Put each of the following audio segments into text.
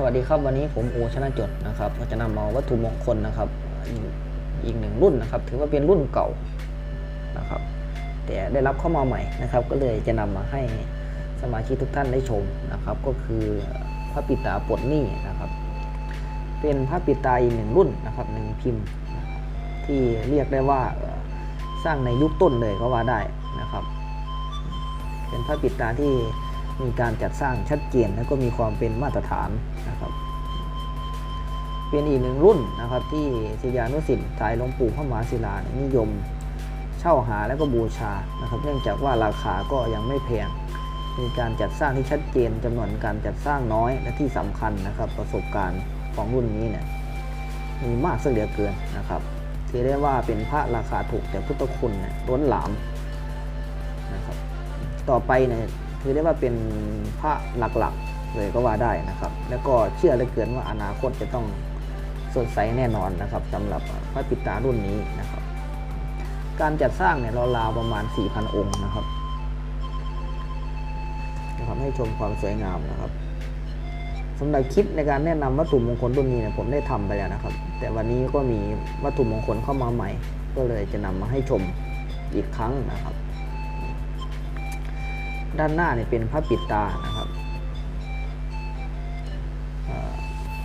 สวัสดีครับวันนี้ผมโอชนะจดนะครับก็จะนำมาวัตถุมงคลนะครับอีกอีกหนึ่งรุ่นนะครับ ถือว่าเป็นรุ่นเก่านะครับ แต่ได้รับข้ามาใหม่นะครับ ก็เลยจะนำมาให้สมาชิกทุกท่านได้ชมนะครับ ก็คือพระปิตาปดหนี้นะครับ เป็นพระปิตาอีกหนึ่งรุ่นนะครับหนึ่งพิมพ์ ที่เรียกได้ว่าสร้างในยุคต้นเลยก็ว่าได้นะครับ เป็นพระปิตาที่ มีการจัดสร้างชัดเจนและก็มีความเป็นมาตรฐานนะครับ เป็นอีกหนึ่งรุ่นนะครับ ที่ศิยานุสิษย์สายหลวงปู่พระมหาศิลาเนี่ยนิยม เช่าหาและก็บูชานะครับ เนื่องจากว่าราคาก็ยังไม่แพงมีการจัดสร้างที่ชัดเจนจำนวนการจัดสร้างน้อยและที่สำคัญนะครับ ประสบการณ์ของรุ่นนี้เนี่ยมีมากเสียเหลือเกินนะครับถือได้ว่าเป็นพระราคาถูกแต่พุทธคุณเนี่ยล้นหลามนะครับ ต่อไปเนี่ย ถือได้ว่าเป็นพระหลักๆเลยก็ว่าได้นะครับ แล้วก็เชื่อเหลือเกินว่าอนาคตจะต้องสดใสแน่นอนนะครับสำหรับพระปิตารุ่นนี้นะครับ การจัดสร้างเนี่ยราวๆประมาณ 4,000 องค์นะครับนะครับให้ชมความสวยงามนะครับสำหรับคลิปในการแนะนำวัตถุมงคลรุ่นนี้เนี่ยผมได้ทำไปแล้วนะครับ แต่วันนี้ก็มีวัตถุมงคลเข้ามาใหม่ ก็เลยจะนำมาให้ชมอีกครั้งนะครับ ด้านหน้าเนี่ยเป็นพระปิดตานะครับ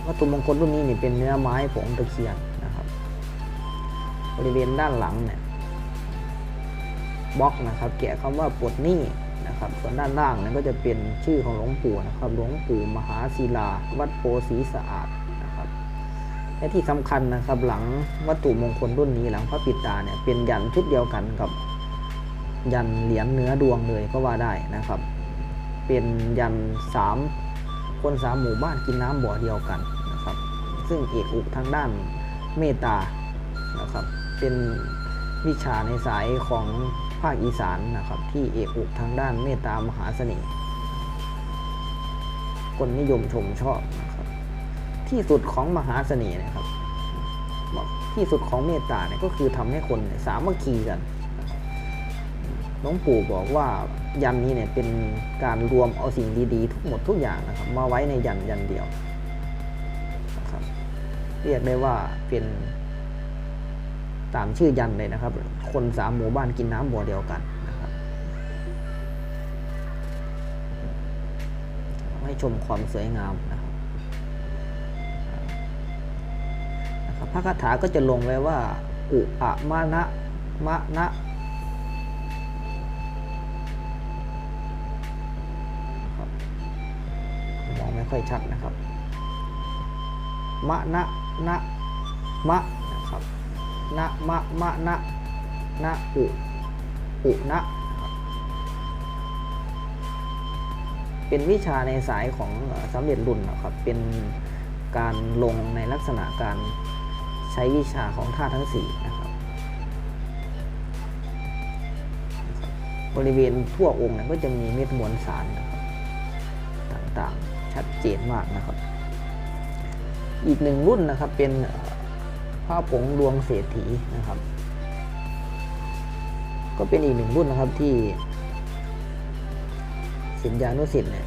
วัตถุมงคลรุ่นนี้เนี่ยเป็นเนื้อไม้ผงตะเคียนนะครับบริเวณด้านหลังเนี่ยบล็อกนะครับแกะคำว่าปลดหนี้นะครับส่วนด้านล่างเนี่ยก็จะเป็นชื่อของหลวงปู่นะครับหลวงปู่มหาศิลา วัดโพสีสะอาดนะครับและที่สำคัญนะครับหลังวัตถุมงคลรุ่นนี้หลังพระปิดตาเนี่ยเป็นยันชุดเดียวกันกับ ยันเหรียญเนื้อดวงเลยก็ว่าได้นะครับ เป็นยันสามคนสามหมู่บ้านกินน้ำบ่อเดียวกันนะครับ ซึ่งเอกอุกทางด้านเมตตานะครับ เป็นวิชาในสายของภาคอีสานนะครับ ที่เอกอุกทางด้านเมตตามหาเสน่ห์คนนิยมชมชอบนะครับที่สุดของมหาเสน่ห์นะครับที่สุดของเมตตาเนี่ยก็คือทำให้คนสามัคคีกัน หลวงปู่บอกว่ายันนี้เนี่ยเป็นการรวมเอาสิ่งดีๆทุกหมดทุกอย่างนะครับมาไว้ในยันยันเดียวนะครับเรียกได้ว่าเป็นตามชื่อยันเลยนะครับ คนสามหมู่บ้านกินน้ำบ่อเดียวกันนะครับให้ชมความสวยงามนะครับนะครับพระคาถาก็จะลงไว้ว่า อุอะมะนะมะนะ ค่อยชัดนะครับมะนะนะมะนะครับนะมะมะนะนะอุอุนะนะครับเป็นวิชาในสายของสำเร็จรุ่นนะครับ เป็นการลงในลักษณะการใช้วิชาของธาตุทั้งสี่นะครับ บริเวณทั่วองค์เนี่ยก็จะมีเม็ดมวลสารนะครับต่างๆ ชัดเจนมากนะครับ อีกหนึ่งรุ่นนะครับเป็นผ้าผงดวงเศรษฐีนะครับ ก็เป็นอีกหนึ่งรุ่นนะครับที่สินยานุสิทธิ์เนี่ย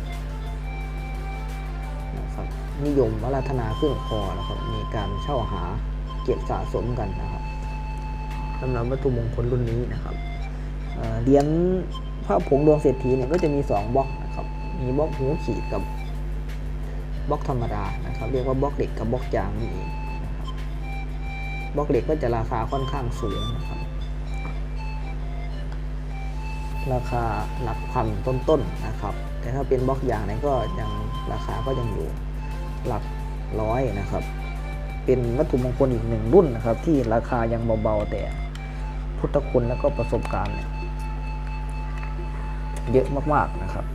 นะครับนิยมวราธนาเครื่องคอนะครับ มีการเช่าหาเก็บสะสมกันนะครับสำหรับวัตถุมงคลรุ่นนี้นะครับเหรียญพระผงดวงเศรษฐีเนี่ยก็จะมี 2บล็อกนะครับ มีบล็อกหูขีดกับบ บล็อกธรรมดานะครับเรียกว่าบล็อกเหล็กกับบล็อกจางนี่เองบล็อกเหล็กก็จะราคาค่อนข้างสูงนะครับราคาหลักพันต้นๆนะครับ แต่ถ้าเป็นบล็อกยางเนี่ยก็ยังราคาก็ยังอยู่หลักร้อยนะครับ เป็นวัตถุมงคลอีกหนึ่งรุ่นนะครับ ที่ราคายังเบาๆแต่พุทธคุณแล้วก็ประสบการณ์เนี่ยเยอะมากๆนะครับ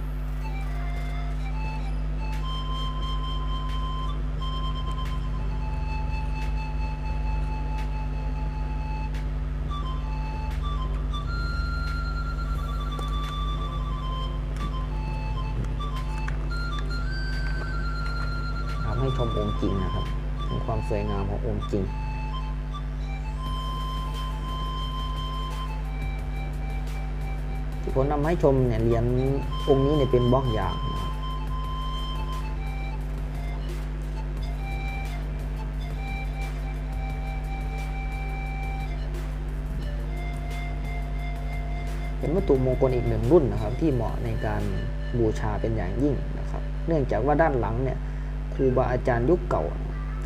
องอมจริงนะครับถึงความสวยงามขององค์จริง ที่ผมนำให้ชมเนี่ยเหรียญองค์นี้เนี่ยเป็นบล็อกยางเป็นวัตถุมงคลอีกหนึ่งรุ่นนะครับ ที่เหมาะในการบูชาเป็นอย่างยิ่งนะครับ เนื่องจากว่าด้านหลังเนี่ย ครูบาอาจารย์ยุคเก่า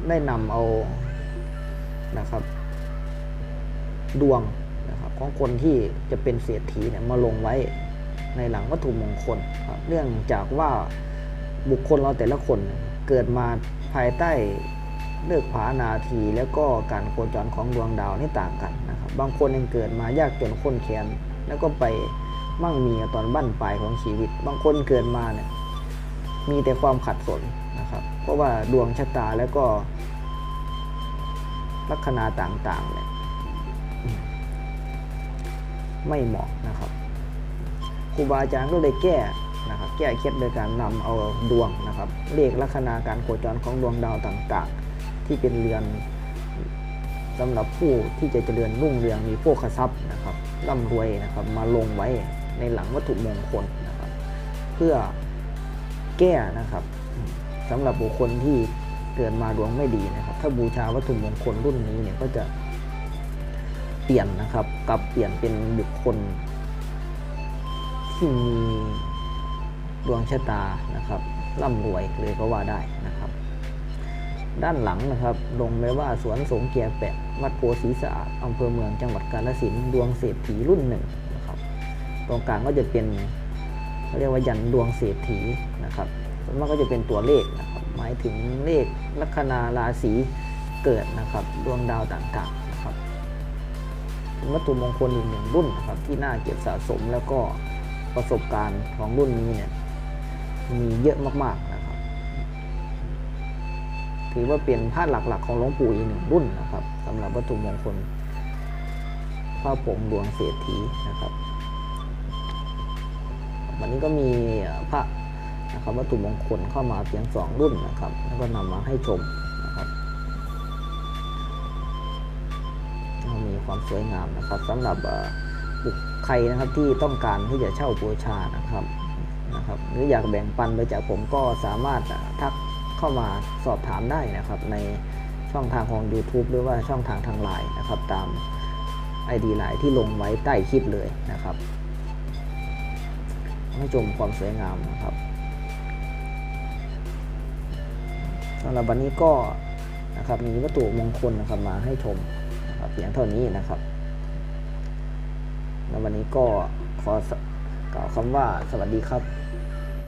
ได้นำเอานะครับ ดวงนะครับของคนที่จะเป็นเศรษฐีเนี่ยมาลงไว้ในหลังวัตถุมงคลครับเนื่องจากว่าบุคคลเราแต่ละคนเกิดมาภายใต้เลือกผานาทีแล้วก็การโคจรของดวงดาวนี่ต่างกันนะครับ บางคนยังเกิดมายากจนข้นแค้นแล้วก็ไปมั่งมีตอนบั้นปลายของชีวิต บางคนเกิดมาเนี่ย มีแต่ความขัดสนนะครับ เพราะว่าดวงชะตาแล้วก็ ลัคนาต่างๆเนี่ยไม่เหมาะนะครับครูบาอาจารย์ก็เลยแก้นะครับ แก้เคล็ดโดยการนำเอาดวงนะครับ เลขลัคนาการโคจรของดวงดาวต่างๆ ที่เป็นเรือนสำหรับผู้ที่จะเจริญรุ่งเรืองมีโภคทรัพย์นะครับร่ำรวยนะครับมาลงไว้ในหลังวัตถุมงคลนะครับ เพื่อ แก้นะครับสำหรับบุคคลที่เกิดมาดวงไม่ดีนะครับ ถ้าบูชาวัตถุมงคลรุ่นนี้เนี่ยก็จะเปลี่ยนนะครับกลับเปลี่ยนเป็นบุคคล ที่มีดวงชะตานะครับร่ำรวยเลยก็ว่าได้นะครับ ด้านหลังนะครับลงไว้ว่าสวนสงเกียแปะวัดโพธิสะอาดอำเภอเมืองจังหวัดกาฬสินธุ์ดวงเศรษฐีรุ่นหนึ่งนะครับตรงกลางก็จะเป็น เขาเรียกว่ายันดวงเศรษฐีนะครับส่วนมากก็จะเป็นตัวเลขนะครับหมายถึงเลขลัคนาราศีเกิดนะครับดวงดาวต่างๆนะครับเป็นวัตถุมงคลอีกหนึ่งรุ่นนะครับที่น่าเก็บสะสมแล้วก็ประสบการณ์ของรุ่นนี้เนี่ยมีเยอะมากๆนะครับ ถือว่าเป็นผ้าหลักๆ ของหลวงปู่อีกหนึ่งรุ่นนะครับสำหรับวัตถุมงคลผ้าผงดวงเศรษฐีนะครับ วันนี้ก็มีพระนะครับวัตถุมงคลเข้ามาเพียงสองรุ่นนะครับ แล้วก็นำมาให้ชมนะครับมีความสวยงามนะครับสำหรับบุคใครนะครับที่ต้องการที่จะเช่าบูชานะครับนะครับหรืออยากแบ่งปันไปจากผมก็สามารถทักเข้ามาสอบถามได้นะครับ ในช่องทางของ YouTube หรือว่าช่องทางทางไลน์นะครับ ตาม ID ไลน์ที่ลงไว้ใต้คลิปเลยนะครับ ให้ชมความสวยงามนะครับสำหรับวันนี้ก็นะครับมีวัตถุมงคลนะครับมาให้ชมนะครับเพียงเท่านี้นะครับแล้ววันนี้ก็ขอกล่าวคำว่าสวัสดีครับ